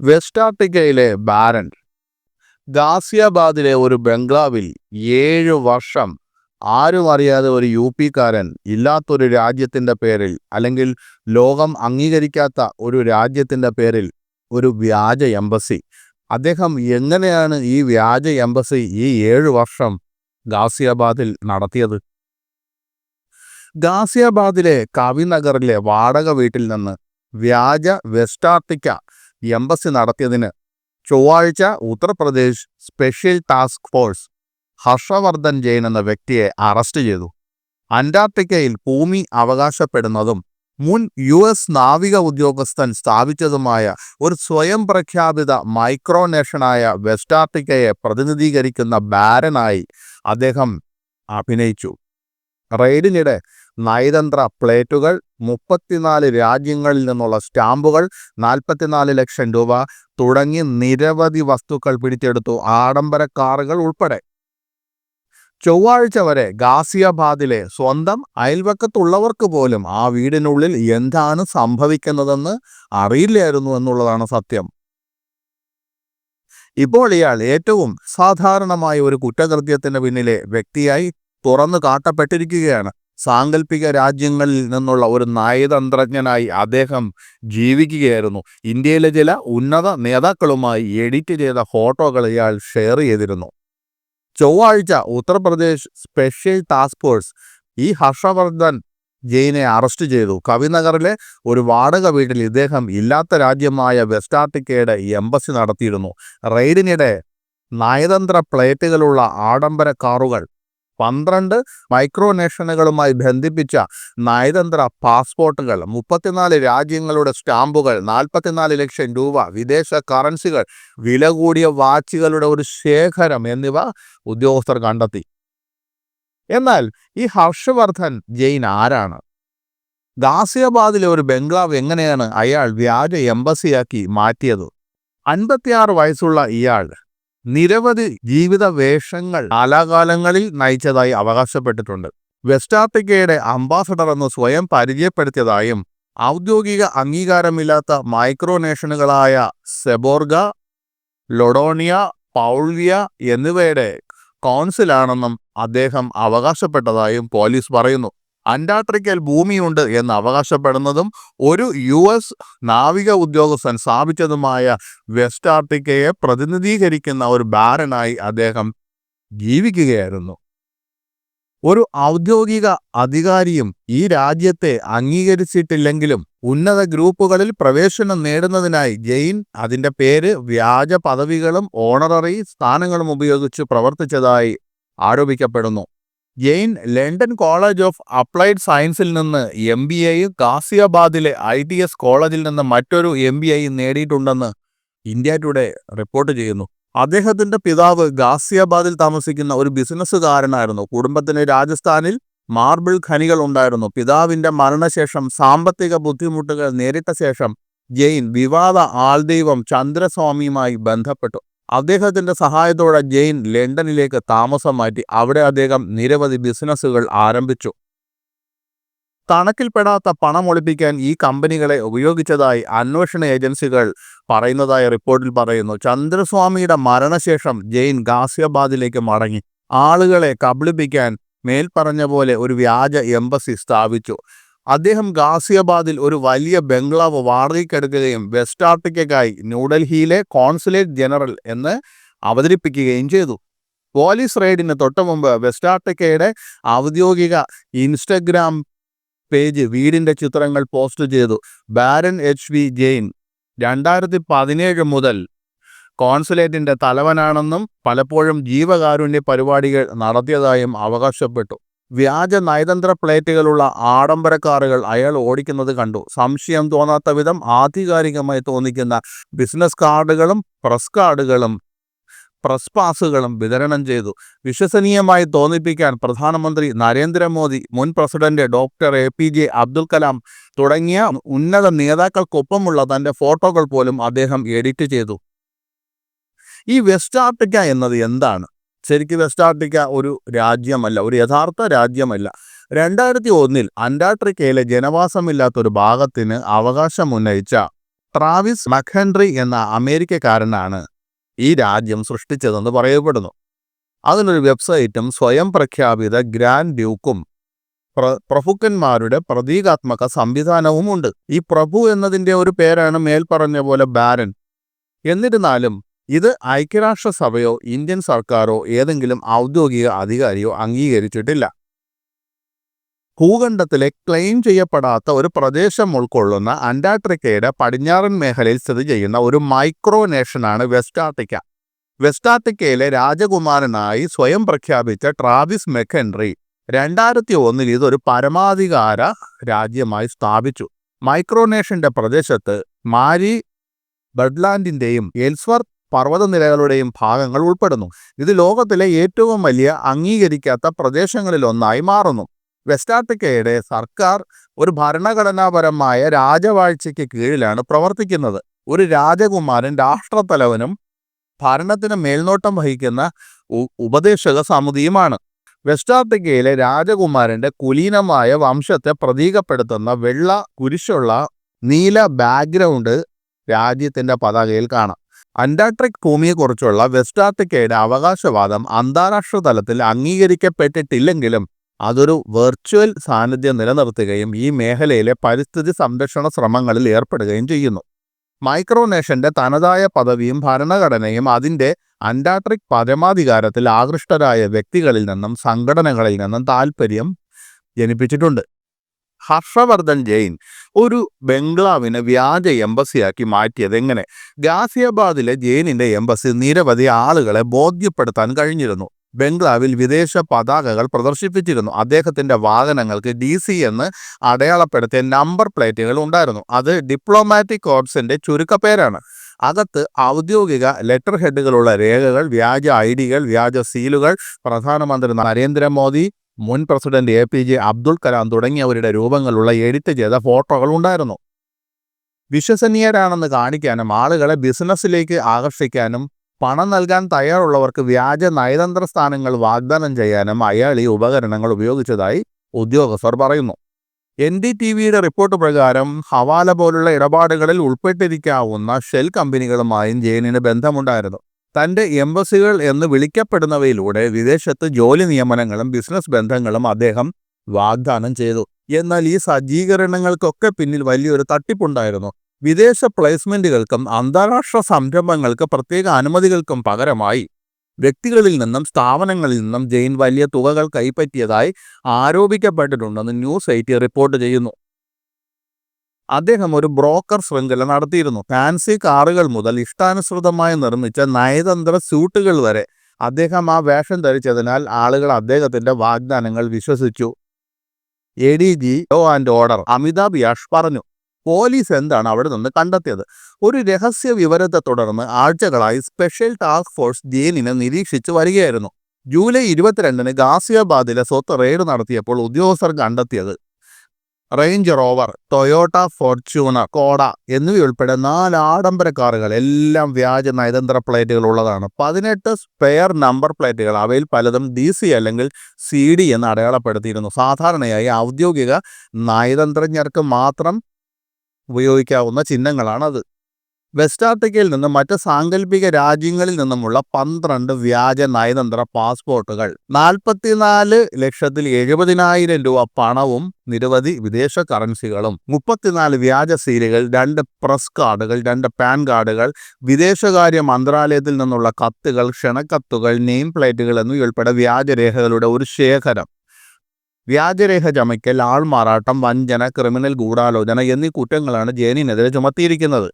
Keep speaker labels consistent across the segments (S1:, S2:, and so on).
S1: West ആഫ്രിക്കയിലെ barren ഗാസിയാബാദിലെ ഒരു ബംഗ്ലാവിൽ ഏഴു വർഷം ആരും അറിയാതെ ഒരു യു പിക്കാരൻ ഇല്ലാത്തൊരു രാജ്യത്തിന്റെ പേരിൽ അല്ലെങ്കിൽ ലോകം അംഗീകരിക്കാത്ത ഒരു രാജ്യത്തിന്റെ പേരിൽ ഒരു വ്യാജ എംബസി. അദ്ദേഹം എങ്ങനെയാണ് ഈ വ്യാജ എംബസി ഈ ഏഴു വർഷം ഗാസിയാബാദിൽ നടത്തിയത്? ഗാസിയാബാദിലെ കവിനഗറിലെ വാടക വീട്ടിൽ നിന്ന് വ്യാജ വെസ്റ്റ് ആർട്ടിക്ക എംബസി നടത്തിയതിന് ചൊവ്വാഴ്ച Uttar Pradesh special task force Harshvardhan Jain എന്ന വ്യക്തിയെ അറസ്റ്റ് ചെയ്തു. അന്റാർട്ടിക്കയിൽ ഭൂമി അവകാശപ്പെടുന്നതും മുൻ യു എസ് നാവിക ഉദ്യോഗസ്ഥൻ സ്ഥാപിച്ചതുമായ ഒരു സ്വയം പ്രഖ്യാപിത മൈക്രോനേഷനായ വെസ്റ്റാർട്ടിക്കയെ പ്രതിനിധീകരിക്കുന്ന ബാരനായി അദ്ദേഹം അഭിനയിച്ചു. റെയ്ഡിനിടെ നയതന്ത്ര പ്ലേറ്റുകൾ മുപ്പത്തിനാല് രാജ്യങ്ങളിൽ നിന്നുള്ള സ്റ്റാമ്പുകൾ നാൽപ്പത്തിനാല് ലക്ഷം രൂപ തുടങ്ങി നിരവധി വസ്തുക്കൾ പിടിച്ചെടുത്തു ആഡംബര കാറുകൾ ഉൾപ്പെടെ. ചൊവ്വാഴ്ച വരെ ഗാസിയാബാദിലെ സ്വന്തം അയൽവക്കത്തുള്ളവർക്ക് പോലും ആ വീടിനുള്ളിൽ എന്താണ് സംഭവിക്കുന്നതെന്ന് അറിയില്ലായിരുന്നു എന്നുള്ളതാണ് സത്യം. ഇപ്പോൾ ഇയാൾ ഏറ്റവും സാധാരണമായ ഒരു കുറ്റകൃത്യത്തിന് പിന്നിലെ വ്യക്തിയായി തുറന്നു കാട്ടപ്പെട്ടിരിക്കുകയാണ്. സാങ്കല്പിക രാജ്യങ്ങളിൽ നിന്നുള്ള ഒരു നയതന്ത്രജ്ഞനായി അദ്ദേഹം ജീവിക്കുകയായിരുന്നു. ഇന്ത്യയിലെ ചില ഉന്നത നേതാക്കളുമായി എഡിറ്റ് ചെയ്ത ഫോട്ടോകൾ ഇയാൾ ഷെയർ ചെയ്തിരുന്നു. ചൊവ്വാഴ്ച ഉത്തർപ്രദേശ് സ്പെഷ്യൽ ടാസ്ക് ഫോഴ്സ് ഈ ഹർഷവർദ്ധൻ ജെയിനെ അറസ്റ്റ് ചെയ്തു. കവിനഗറിലെ ഒരു വാടക വീട്ടിൽ ഇദ്ദേഹം ഇല്ലാത്ത രാജ്യമായ വെസ്റ്റ് ആർട്ടിക്കയുടെ എംബസി നടത്തിയിരുന്നു. റെയ്ഡിനിടെ നയതന്ത്ര പ്ലേറ്റുകളുള്ള ആഡംബര കാറുകൾ പന്ത്രണ്ട് മൈക്രോനേഷനുകളുമായി ബന്ധിപ്പിച്ച നയതന്ത്ര പാസ്പോർട്ടുകൾ മുപ്പത്തിനാല് രാജ്യങ്ങളുടെ സ്റ്റാമ്പുകൾ നാൽപ്പത്തിനാല് ലക്ഷം രൂപ വിദേശ കറൻസികൾ വില കൂടിയ വാച്ചുകളുടെ ഒരു ശേഖരം എന്നിവ ഉദ്യോഗസ്ഥർ കണ്ടെത്തി. എന്നാൽ ഈ ഹർഷവർദ്ധൻ ജെയിൻ ആരാണ്? ഗാസിയാബാദിലെ ഒരു ബംഗ്ലാവ് എങ്ങനെയാണ് അയാൾ വ്യാജ എംബസിയാക്കി മാറ്റിയത്? അൻപത്തിയാറ് വയസ്സുള്ള ഇയാൾ നിരവധി ജീവിത വേഷങ്ങൾ കാലാകാലങ്ങളിൽ നയിച്ചതായി അവകാശപ്പെട്ടിട്ടുണ്ട്. വെസ്റ്റ് ആഫ്രിക്കയുടെ അംബാസഡർ എന്ന് സ്വയം പരിചയപ്പെടുത്തിയതായും ഔദ്യോഗിക അംഗീകാരമില്ലാത്ത മൈക്രോനേഷനുകളായ സെബോർഗ ലൊഡോണിയ പൗൾവിയ എന്നിവയുടെ കൗൺസിലാണെന്നും അദ്ദേഹം അവകാശപ്പെട്ടതായും പോലീസ് പറയുന്നു. അന്റാർട്ടിക്കയിൽ ഭൂമിയുണ്ട് എന്ന് അവകാശപ്പെടുന്നതും ഒരു യു എസ് നാവിക ഉദ്യോഗസ്ഥൻ സ്ഥാപിച്ചതുമായ വെസ്റ്റ് ആർട്ടിക്കയെ പ്രതിനിധീകരിക്കുന്ന ഒരു ബാരനായി അദ്ദേഹം ജീവിക്കുകയായിരുന്നു. ഒരു ഔദ്യോഗിക അധികാരിയും ഈ രാജ്യത്തെ അംഗീകരിച്ചിട്ടില്ലെങ്കിലും ഉന്നത ഗ്രൂപ്പുകളിൽ പ്രവേശനം നേടുന്നതിനായി ജെയിൻ അതിന്റെ പേര് വ്യാജ പദവികളും ഓണററി സ്ഥാനങ്ങളും ഉപയോഗിച്ച് പ്രവർത്തിച്ചതായി ആരോപിക്കപ്പെടുന്നു. Jain London college of applied സയൻസിൽ നിന്ന് എം ബി എയും ഗാസിയാബാദിലെ ഐ ടി എസ് കോളേജിൽ നിന്ന് മറ്റൊരു എം ബി എയും നേടിയിട്ടുണ്ടെന്ന് ഇന്ത്യ ടുഡേ റിപ്പോർട്ട് ചെയ്യുന്നു. അദ്ദേഹത്തിന്റെ പിതാവ് ഗാസിയാബാദിൽ താമസിക്കുന്ന ഒരു ബിസിനസ്സുകാരനായിരുന്നു. കുടുംബത്തിന് രാജസ്ഥാനിൽ മാർബിൾ ഖനികൾ ഉണ്ടായിരുന്നു. പിതാവിന്റെ മരണശേഷം സാമ്പത്തിക ബുദ്ധിമുട്ടുകൾ നേരിട്ട ശേഷം ജെയിൻ വിവാദ ആൾദൈവം ചന്ദ്രസ്വാമിയുമായി ബന്ധപ്പെട്ടു. അദ്ദേഹത്തിന്റെ സഹായത്തോടെ ജെയിൻ ലണ്ടനിലേക്ക് താമസം മാറ്റി അവിടെ അദ്ദേഹം നിരവധി ബിസിനസ്സുകൾ ആരംഭിച്ചു. കണക്കിൽപ്പെടാത്ത പണം ഒളിപ്പിക്കാൻ ഈ കമ്പനികളെ ഉപയോഗിച്ചതായി അന്വേഷണ ഏജൻസികൾ പറയുന്നതായി റിപ്പോർട്ടിൽ പറയുന്നു. ചന്ദ്രസ്വാമിയുടെ മരണശേഷം ജെയിൻ ഗാസിയാബാദിലേക്ക് മടങ്ങി. ആളുകളെ കബളിപ്പിക്കാൻ മേൽപ്പറഞ്ഞ പോലെ ഒരു വ്യാജ എംബസി സ്ഥാപിച്ചു. അദ്ദേഹം ഗാസിയാബാദിൽ ഒരു വലിയ ബംഗ്ലാവ് വാടകയ്ക്കെടുക്കുകയും വെസ്റ്റ് ആഫ്രിക്കയ്ക്കായി ന്യൂഡൽഹിയിലെ കോൺസുലേറ്റ് ജനറൽ എന്ന് അവതരിപ്പിക്കുകയും ചെയ്തു. പോലീസ് റെയ്ഡിന് തൊട്ടു മുമ്പ് വെസ്റ്റ് ആഫ്രിക്കയുടെ ഔദ്യോഗിക ഇൻസ്റ്റഗ്രാം പേജ് വീടിന്റെ ചിത്രങ്ങൾ പോസ്റ്റ് ചെയ്തു. ബാരൻ എച്ച് വി ജെയിൻ രണ്ടായിരത്തി പതിനേഴ് മുതൽ കോൺസുലേറ്റിന്റെ തലവനാണെന്നും പലപ്പോഴും ജീവകാരുണ്യ പരിപാടികൾ നടത്തിയതായും അവകാശപ്പെട്ടു. വ്യാജ നയതന്ത്ര പ്ലേറ്റുകളുള്ള ആഡംബര കാറുകൾ അയാൾ ഓടിക്കുന്നത് കണ്ടു. സംശയം തോന്നാത്ത വിധം ആധികാരികമായി തോന്നിക്കുന്ന ബിസിനസ് കാർഡുകളും പ്രസ് കാർഡുകളും പ്രസ് പാസുകളും വിതരണം ചെയ്തു. വിശ്വസനീയമായി തോന്നിപ്പിക്കാൻ പ്രധാനമന്ത്രി നരേന്ദ്രമോദി മുൻ president doctor A P J Abdul Kalam തുടങ്ങിയ ഉന്നത നേതാക്കൾക്കൊപ്പമുള്ള തന്റെ ഫോട്ടോകൾ പോലും അദ്ദേഹം എഡിറ്റ് ചെയ്തു. ഈ വെസ്റ്റ് ആഫ്രിക്ക എന്നത് എന്താണ്? ശരിക്കും വെസ്റ്റ് ആഫ്രിക്ക ഒരു രാജ്യമല്ല ഒരു യഥാർത്ഥ രാജ്യമല്ല. രണ്ടായിരത്തി ഒന്നിൽ അന്റാർട്ടിക്കയിലെ ജനവാസമില്ലാത്ത ഒരു ഭാഗത്തിന് അവകാശം ഉന്നയിച്ച ട്രാവിസ് മഖൻറി എന്ന അമേരിക്കക്കാരനാണ് ഈ രാജ്യം സൃഷ്ടിച്ചതെന്ന് പറയപ്പെടുന്നു. അതിനൊരു വെബ്സൈറ്റും സ്വയം പ്രഖ്യാപിത ഗ്രാൻഡ് ഡ്യൂക്കും പ്ര പ്രഭുക്കന്മാരുടെ പ്രതീകാത്മക സംവിധാനവുമുണ്ട്. ഈ പ്രഭു എന്നതിന്റെ ഒരു പേരാണ് മേൽപ്പറഞ്ഞ പോലെ ബാരൻ. എന്നിരുന്നാലും ഇത് ഐക്യരാഷ്ട്രസഭയോ ഇന്ത്യൻ സർക്കാരോ ഏതെങ്കിലും ഔദ്യോഗിക അധികാരിയോ അംഗീകരിച്ചിട്ടില്ല. ഭൂഖണ്ഡത്തിലെ ക്ലെയിം ചെയ്യപ്പെടാത്ത ഒരു പ്രദേശം ഉൾക്കൊള്ളുന്ന അന്റാർട്ടിക്കയുടെ പടിഞ്ഞാറൻ മേഖലയിൽ സ്ഥിതി ചെയ്യുന്ന ഒരു മൈക്രോ നേഷനാണ് വെസ്റ്റ് ആർട്ടിക്ക വെസ്റ്റ് ആർട്ടിക്കയിലെ രാജകുമാരനായി സ്വയം പ്രഖ്യാപിച്ച ട്രാവിസ് മെക്കൻറി രണ്ടായിരത്തി ഒന്നിൽ ഇതൊരു പരമാധികാര രാജ്യമായി സ്ഥാപിച്ചു. മൈക്രോനേഷന്റെ പ്രദേശത്ത് മാരി ബഡ്ലാൻഡിന്റെയും എൽസ്വർത്ത് പർവതനിരകളുടെയും ഭാഗങ്ങൾ ഉൾപ്പെടുന്നു. ഇത് ലോകത്തിലെ ഏറ്റവും വലിയ അംഗീകരിക്കാത്ത പ്രദേശങ്ങളിലൊന്നായി മാറുന്നു. വെസ്റ്റാർട്ടിക്കയുടെ സർക്കാർ ഒരു ഭരണഘടനാപരമായ രാജവാഴ്ചയ്ക്ക് കീഴിലാണ് പ്രവർത്തിക്കുന്നത്. ഒരു രാജകുമാരൻ രാഷ്ട്രത്തലവനും ഭരണത്തിന് മേൽനോട്ടം വഹിക്കുന്ന ഉപദേശക സമിതിയുമാണ്. വെസ്റ്റാർട്ടിക്കയിലെ രാജകുമാരന്റെ കുലീനമായ വംശത്തെ പ്രതീകപ്പെടുത്തുന്ന വെള്ള കുരിശുള്ള നീല ബാക്ക്ഗ്രൗണ്ട് രാജ്യത്തിന്റെ പതാകയിൽ കാണാം. അന്റാർട്ടിക് ഭൂമിയെക്കുറിച്ചുള്ള വെസ്റ്റ് ആർട്ടിക്കയുടെ അവകാശവാദം അന്താരാഷ്ട്ര തലത്തിൽ അംഗീകരിക്കപ്പെട്ടിട്ടില്ലെങ്കിലും അതൊരു വെർച്വൽ സാന്നിധ്യം നിലനിർത്തുകയും ഈ മേഖലയിലെ പരിസ്ഥിതി സംരക്ഷണ ശ്രമങ്ങളിൽ ഏർപ്പെടുകയും ചെയ്യുന്നു. മൈക്രോനേഷന്റെ തനതായ പദവിയും ഭരണഘടനയും അതിന്റെ അന്റാർട്ടിക് പരമാധികാരത്തിൽ ആകൃഷ്ടരായ വ്യക്തികളിൽ നിന്നും സംഘടനകളിൽ നിന്നും താല്പര്യം ജനിപ്പിച്ചിട്ടുണ്ട്. ഹർഷവർദ്ധൻ ജെയിൻ ഒരു ബംഗ്ലാവിനെ വ്യാജ എംബസിയാക്കി മാറ്റിയത് എങ്ങനെ? ഗാസിയാബാദിലെ ജെയിനിന്റെ എംബസി നിരവധി ആളുകളെ ബോധ്യപ്പെടുത്താൻ കഴിഞ്ഞിരുന്നു. ബംഗ്ലാവിൽ വിദേശ പതാകകൾ പ്രദർശിപ്പിച്ചിരുന്നു. അദ്ദേഹത്തിന്റെ വാഹനങ്ങൾക്ക് ഡി സി എന്ന് അടയാളപ്പെടുത്തിയ നമ്പർ പ്ലേറ്റുകൾ ഉണ്ടായിരുന്നു. അത് ഡിപ്ലോമാറ്റിക് കോർപ്സിന്റെ ചുരുക്കപ്പേരാണ്. അകത്ത് ഔദ്യോഗിക ലെറ്റർ ഹെഡുകളുള്ള രേഖകൾ വ്യാജ ഐ ഡികൾ വ്യാജ സീലുകൾ. പ്രധാനമന്ത്രി നരേന്ദ്രമോദി മുൻ president A P J Abdul Kalam തുടങ്ങിയവരുടെ രൂപങ്ങളുള്ള എഡിറ്റ് ചെയ്ത ഫോട്ടോകൾ ഉണ്ടായിരുന്നു. വിശ്വസനീയരാണെന്ന് കാണിക്കാനും ആളുകളെ ബിസിനസ്സിലേക്ക് ആകർഷിക്കാനും പണം നൽകാൻ തയ്യാറുള്ളവർക്ക് വ്യാജ നയതന്ത്ര സ്ഥാനങ്ങൾ വാഗ്ദാനം ചെയ്യാനും അയാൾ ഈ ഉപകരണങ്ങൾ ഉപയോഗിച്ചതായി ഉദ്യോഗസ്ഥർ പറയുന്നു. എൻ ഡി ടി വിയുടെ റിപ്പോർട്ട് പ്രകാരം ഹവാല പോലുള്ള ഇടപാടുകളിൽ ഉൾപ്പെട്ടിരിക്കാവുന്ന ഷെൽ കമ്പനികളുമായും ജെയിനിന് ബന്ധമുണ്ടായിരുന്നു. തന്റെ എംബസികൾ എന്ന് വിളിക്കപ്പെടുന്നവയിലൂടെ വിദേശത്ത് ജോലി നിയമനങ്ങളും ബിസിനസ് ബന്ധങ്ങളും അദ്ദേഹം വാഗ്ദാനം ചെയ്തു. എന്നാൽ ഈ സജ്ജീകരണങ്ങൾക്കൊക്കെ പിന്നിൽ വലിയൊരു തട്ടിപ്പുണ്ടായിരുന്നു. വിദേശ പ്ലേസ്മെന്റുകൾക്കും അന്താരാഷ്ട്ര സംരംഭങ്ങൾക്ക് പ്രത്യേക അനുമതികൾക്കും പകരമായി വ്യക്തികളിൽ നിന്നും സ്ഥാപനങ്ങളിൽ നിന്നും ജെയിൻ വലിയ തുകകൾ കൈപ്പറ്റിയതായി ആരോപിക്കപ്പെട്ടിട്ടുണ്ടെന്ന് ന്യൂസ് എയ്റ്റി റിപ്പോർട്ട് ചെയ്യുന്നു. അദ്ദേഹം ഒരു ബ്രോക്കർ ശൃംഖല നടത്തിയിരുന്നു. ഫാൻസി കാറുകൾ മുതൽ ഇഷ്ടാനുസൃതമായി നിർമ്മിച്ച നയതന്ത്ര സ്യൂട്ടുകൾ വരെ അദ്ദേഹം ആ വേഷം ധരിച്ചതിനാൽ ആളുകൾ അദ്ദേഹത്തിന്റെ വാഗ്ദാനങ്ങൾ വിശ്വസിച്ചു. A D G law and order Amitabh Yash പറഞ്ഞു പോലീസ് എന്താണ് അവിടെ നിന്ന് കണ്ടെത്തിയത്? ഒരു രഹസ്യ വിവരത്തെ തുടർന്ന് ആഴ്ചകളായി സ്പെഷ്യൽ ടാസ്ക് ഫോഴ്സ് ജെയിനിനെ നിരീക്ഷിച്ചു വരികയായിരുന്നു. ജൂലൈ ഇരുപത്തിരണ്ടിന് ഗാസിയാബാദിലെ സ്വത്ത് റെയ്ഡ് നടത്തിയപ്പോൾ ഉദ്യോഗസ്ഥർ കണ്ടെത്തിയത് റേഞ്ച് റോവർ ടൊയോട്ട ഫോർച്യൂണർ കോഡ എന്നിവയുൾപ്പെടെ നാല് ആഡംബര കാറുകൾ എല്ലാം വ്യാജ നയതന്ത്ര പ്ലേറ്റുകൾ ഉള്ളതാണ്. പതിനെട്ട് സ്പെയർ നമ്പർ പ്ലേറ്റുകൾ അവയിൽ പലതും ഡി സി അല്ലെങ്കിൽ സി ഡി എന്ന് അടയാളപ്പെടുത്തിയിരുന്നു. സാധാരണയായി ഔദ്യോഗിക നയതന്ത്രജ്ഞർക്ക് മാത്രം ഉപയോഗിക്കാവുന്ന ചിഹ്നങ്ങളാണത്. വെസ്റ്റ് ആഫ്രിക്കയിൽ നിന്നും മറ്റ് സാങ്കല്പിക രാജ്യങ്ങളിൽ നിന്നുമുള്ള പന്ത്രണ്ട് വ്യാജ നയതന്ത്ര പാസ്പോർട്ടുകൾ. നാൽപ്പത്തിനാല് ലക്ഷത്തിൽ എഴുപതിനായിരം രൂപ പണവും നിരവധി വിദേശ കറൻസികളും മുപ്പത്തിനാല് വ്യാജ സീലുകൾ രണ്ട് പ്രസ് കാർഡുകൾ രണ്ട് പാൻ കാർഡുകൾ വിദേശകാര്യ മന്ത്രാലയത്തിൽ നിന്നുള്ള കത്തുകൾ ക്ഷണക്കത്തുകൾ നെയിം പ്ലേറ്റുകൾ എന്നിവയുൾപ്പെടെ വ്യാജരേഖകളുടെ ഒരു ശേഖരം. വ്യാജരേഖ ചമയ്ക്കൽ ആൾമാറാട്ടം വഞ്ചന ക്രിമിനൽ ഗൂഢാലോചന എന്നീ കുറ്റങ്ങളാണ് ജയനിനെതിരെ ചുമത്തിയിരിക്കുന്നത്.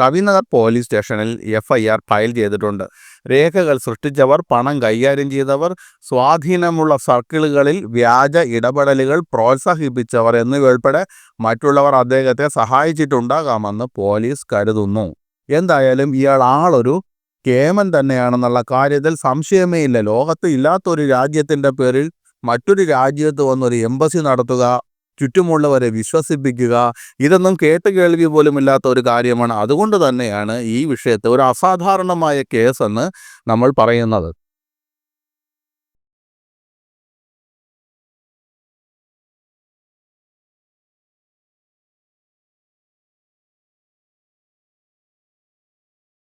S1: കവിനഗർ പോലീസ് സ്റ്റേഷനിൽ എഫ് ഐ ആർ ഫയൽ ചെയ്തിട്ടുണ്ട്. രേഖകൾ സൃഷ്ടിച്ചവർ പണം കൈകാര്യം ചെയ്തവർ സ്വാധീനമുള്ള സർക്കിളുകളിൽ വ്യാജ ഇടപെടലുകൾ പ്രോത്സാഹിപ്പിച്ചവർ എന്നിവയുൾപ്പെടെ മറ്റുള്ളവർ അദ്ദേഹത്തെ സഹായിച്ചിട്ടുണ്ടാകാമെന്ന് പോലീസ് കരുതുന്നു. എന്തായാലും ഇയാൾ ആളൊരു കേമൻ തന്നെയാണെന്നുള്ള കാര്യത്തിൽ സംശയമേ ഇല്ല. ലോകത്ത് ഇല്ലാത്തൊരു രാജ്യത്തിന്റെ പേരിൽ മറ്റൊരു രാജ്യത്ത് വന്നൊരു എംബസി നടത്തുക ചുറ്റുമുള്ളവരെ വിശ്വസിപ്പിക്കുക ഇതൊന്നും കേട്ട് കേൾവി പോലുമില്ലാത്ത ഒരു കാര്യമാണ്. അതുകൊണ്ട് തന്നെയാണ് ഈ വിഷയത്തെ ഒരു അസാധാരണമായ കേസെന്ന് നമ്മൾ പറയുന്നത്.